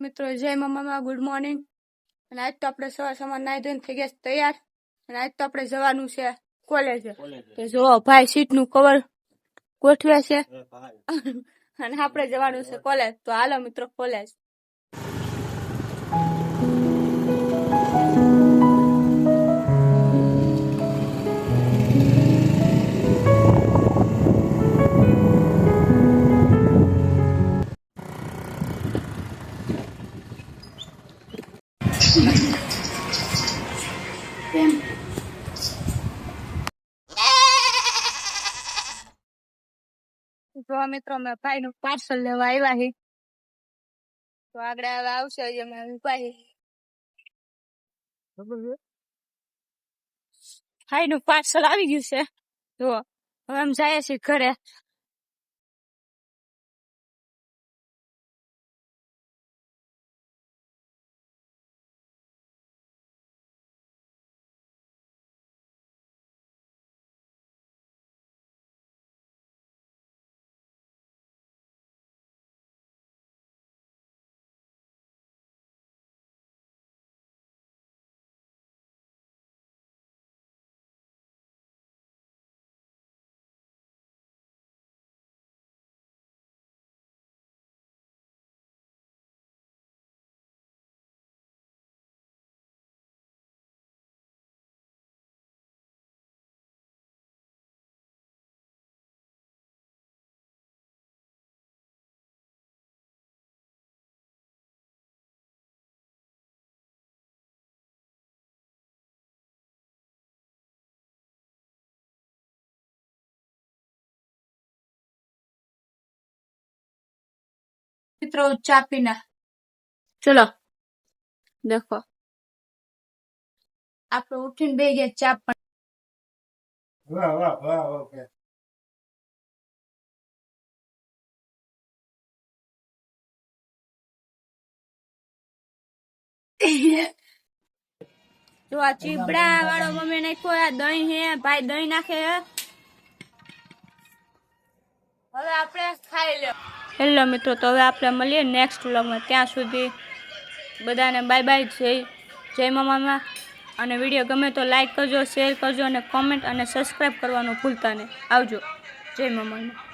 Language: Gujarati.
મિત્રો જય મમ્મા ગુડ મોર્નિંગ અને આજ તો આપણે સવાર સવાર નાઈ ધોઈને થઈ ગયા તૈયાર. અને આજ તો આપણે જવાનું છે કોલેજે. તો જો ભાઈ સીટનું કવર ગોઠવે છે અને આપણે જવાનું છે કોલેજ. તો હાલો મિત્રો કોલેજ. જો મિત્રો અમે ભાઈ નું પાર્સલ લેવા આવ્યા છે તો આગળ હવે આવશે હજી અમે ભાઈ ભાઈ નું પાર્સલ આવી ગયું છે. જો હવે અમે જઈએ છીએ ઘરે. મિત્રો ચા પીના. ચલો દેખો. આપણે ઉઠીને બે ગયા ચા પણ વાહ વાહ વાહ ઓકે. જો આ ચીબડા વાળો મમ્મી નાખ્યો આ દહીં હે ભાઈ દહીં નાખે હે. હવે આપણે ખાઈ લો હેલો મિત્રો, તો હવે આપણે મળીએ નેક્સ્ટ વ્લોગમાં ત્યાં સુધી બધાને બાય બાય જય જય મામામાં. અને વીડિયો ગમે તો લાઈક કરજો શેર કરજો અને કોમેન્ટ અને સબસ્ક્રાઈબ કરવાનું ભૂલતા નહીં. આવજો, જય મામામાં.